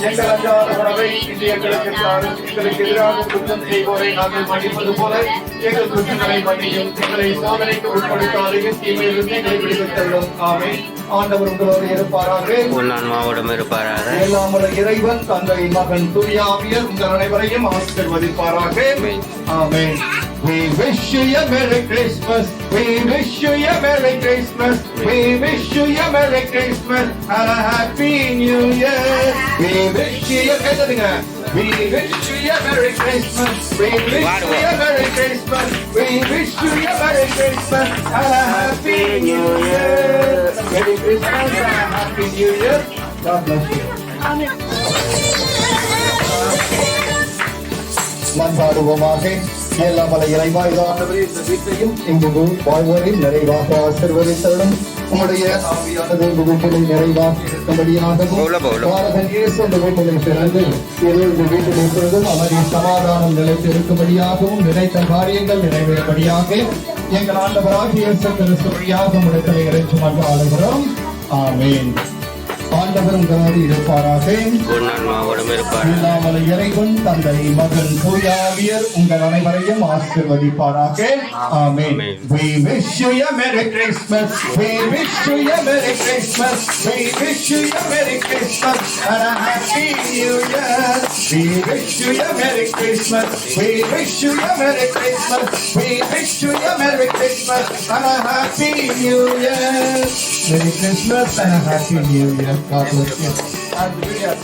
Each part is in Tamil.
எங்கள் அன்றாட உணவை இன்று எங்களுக்கு தாரும் எங்களுக்கு எதிராக குற்றம் செய்வோரை நாங்கள் மன்னிப்பது போல எங்கள் குற்றங்களை மன்னியும் எங்களை சோதனைக்கு உட்படுத்தாதையும் தீமையிலிருந்து எங்களை விடுவித்தள்ளும் ஆமே ஆண்டவர் உங்களோடு இருப்பாராக உன் ஆன்மாவோடும் இருப்பாராக எல்லாமல இறைவன் தந்தை மகன் துரியாவியர் உங்கள் அனைவரையும் ஆசீர்வதிப்பாராக. ஆமென். We wish you a Merry Christmas. We wish you a Merry Christmas. We wish you a Merry Christmas and a Happy New Year. We wish you a We wish you a Merry Christmas. We wish you a Merry Christmas. We wish you a Merry Christmas and a Happy New Year. Merry Christmas and a Happy New Year. God bless you. Amen. மன்றாடுவோமாக எல்லாமல இறைவா இதானவரே இந்த வீட்டையும் இங்கு வாழ்வோரில் நிறைவாக உம்முடைய ஆவியானது இந்த வீட்டிலே நிறைவாக இருக்கும்படியாகவும் இந்த வீட்டிலே பிறந்து இந்த வீட்டில் எப்பொழுதும் அமைதி சமாதானம் நிலைத்திருக்கும்படியாகவும் நினைத்த காரியங்கள் நிறைவேறும்படியாக எங்கள் ஆண்டவராகிய இயேசு கிறிஸ்து வழியாக உம்மிடத்தில் இறைச்சி மன்றாடுகிறோம் ஆமென். ஆண்டவர் உங்களோடு இருப்பாராக இல்லாமல் இறைவன் தந்தை மகன் தூயாவியர் உங்கள் அனைவரையும் ஆசீர்வதிப்பாராக ஆமென். We wish you a Merry Christmas. We wish you a Merry Christmas. We wish you a Merry Christmas and a Happy. We wish you a Merry Christmas. We wish you a Merry Christmas. We wish you a Merry Christmas and a Happy New Year. Merry Christmas and a Happy New Year. God bless you. Hallelujah.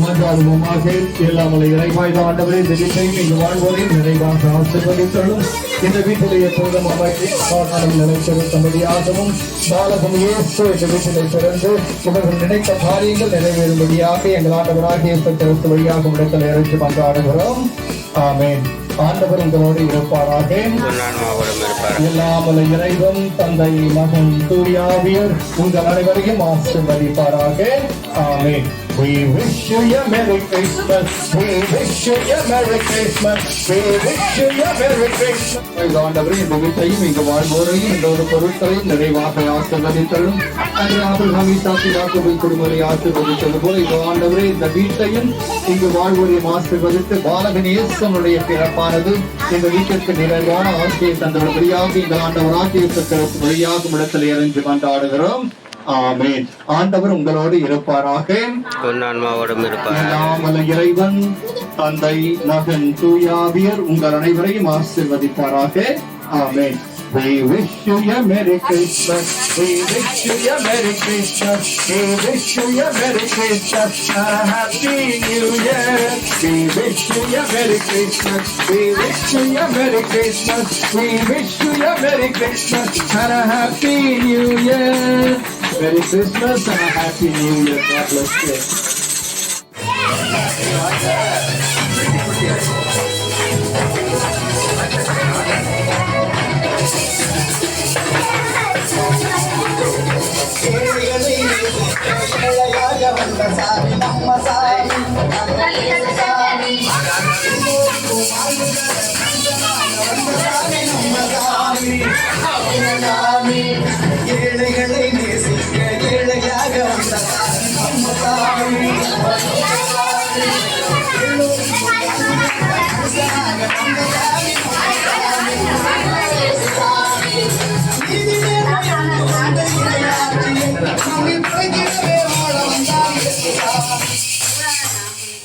மன்றாடுவோமாக எல்லாமலை இறைவாய்ந்த ஆண்டவரே இந்த இங்கு வாழ்வோரையும் நிறைவாக ஆசீர்வதித்தருளும் இந்த வீட்டிலே எப்போதும் அமைதி சமாதானம் நிலைத்திருக்கும்படியாகவும் பாலகம் இயேசு இந்த வீட்டிலே பிறந்து இவர்கள் நினைத்த காரியங்கள் நிறைவேறும்படியாக எங்கள் ஆண்டவராக இயேசு கிறிஸ்து வழியாக இடத்தில் இறைச்சி மன்றாடுகிறோம் ஆமேன். ஆண்டவர் உங்களோடு இருப்பாராக எல்லாமல இறைவன் தந்தை மகன் தூயாவியர் உங்கள் அனைவரையும் ஆசிர்வதிப்பாராக ஆமே We wish you a Merry Christmas. We wish you a Merry Christmas. We wish you a Merry Christmas. இந்த ஆண்டவரே இந்த வீட்டையும் இங்கு வாழ்வோரையும் இந்த ஒரு பொருட்களையும் நிறைவாக ஆசீர்வதித்தலும் அன்று ஆபிரகாம் சாத்தி யாக்கோபின் குடும்பத்தை ஆசிர்வதித்தது போல இந்த ஆண்டவரே இந்த வீட்டையும் இங்கு வாழ்வோரையும் ஆசிர்வதித்து பாலகன் இயேசனுடைய இயேசுனுடைய பிறப்பானது இந்த வீட்டிற்கு நிறைவான ஆசையை தந்தபடியாக இந்த ஆண்டவராக இயேசு வழியாக இடத்தில் இறங்கி கொண்டாடுகிறோம் ஆமென். ஆண்டவர் உங்களோடு இருப்பாராக. எல்லாமல்ல இறைவன் தந்தை மகன் தூயாவியர் உங்கள் அனைவரையும் ஆசீர்வதிப்பாராக. ஆமென். We wish you a Merry Christmas. We wish you a Merry Christmas. We wish you a Merry Christmas a Happy New Year. We wish you a Merry Christmas. We wish you a Merry Christmas. We wish you a Merry Christmas and a Happy New Year. Merry Christmas and a Happy New Year. God bless you. ஏழைகளை நேசிக்க ஏழையாக வந்த நம்ம சாமி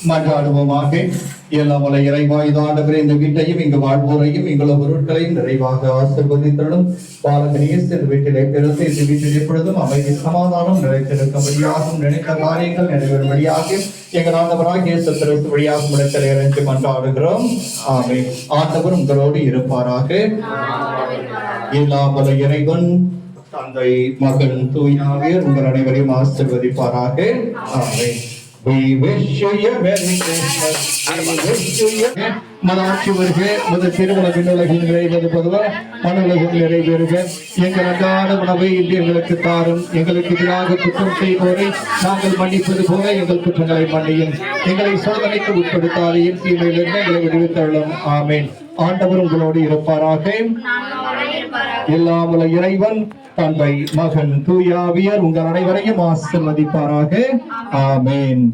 மன்றாடுவோமாக எல்லாமல இறைவாய் ஆண்டவரே இந்த வீட்டையும் இங்கு வாழ்வோரையும் இங்குள்ள பொருட்களையும் நிறைவாக ஆசிர்வதித்தனும் பாலகனேஸ் இந்த வீட்டிலே பிறந்து இந்த வீட்டில் எப்பொழுதும் அமைதி சமாதானம் நிறைத்திருக்கும்படியாகவும் நினைத்த காரியங்கள் நிறைவேறும்படியாக எங்கள் ஆண்டவராக சத்திரத்து வழியாக முடத்தில் இறைஞ்சு மன்றாடுகிறோம். ஆமே ஆண்டவர் உங்களோடு இருப்பாராக. எல்லாமல இறைவன் தந்தை மகன் தூயாவியர் உங்கள் அனைவரையும் ஆசிர்வதிப்பாராக. ஆமென். We ஆட்சி வருக மத திருமண விண்ணுலகில் நிறைவேறு மன உலகில் நிறைவேறுக. எங்கள் அன்றாட உணவை இன்று எங்களுக்கு தாரும். எங்களுக்கு எதிராக குற்றம் செய்வோரை நாங்கள் மன்னிப்பது போல எங்கள் குற்றங்களை மன்னியும். எங்களை சோதனைக்கு உட்படுத்தாதையும் தீமையிலிருந்து எங்களை விடுவித்தள்ளும் ஆமேன். ஆண்டவர் உங்களோடு இருப்பாராக. எல்லாம் உள்ள இறைவன் தந்தை மகன் தூயாவியர் உங்கள் அனைவரையும் ஆசிர்வதிப்பாராக ஆமென்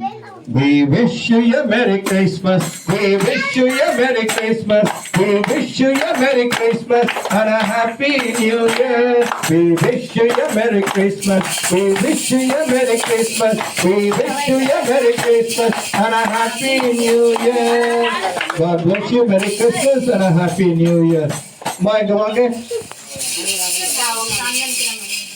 We wish you a Merry Christmas. We wish you a Merry Christmas. We wish you a Merry Christmas and a Happy New Year. We wish you a Merry Christmas. We wish you a Merry Christmas. We wish you a Merry Christmas and a Happy New Year. God bless you. Merry Christmas and a Happy New Year. அம்மா இங்க சாமியான் கிழங்கு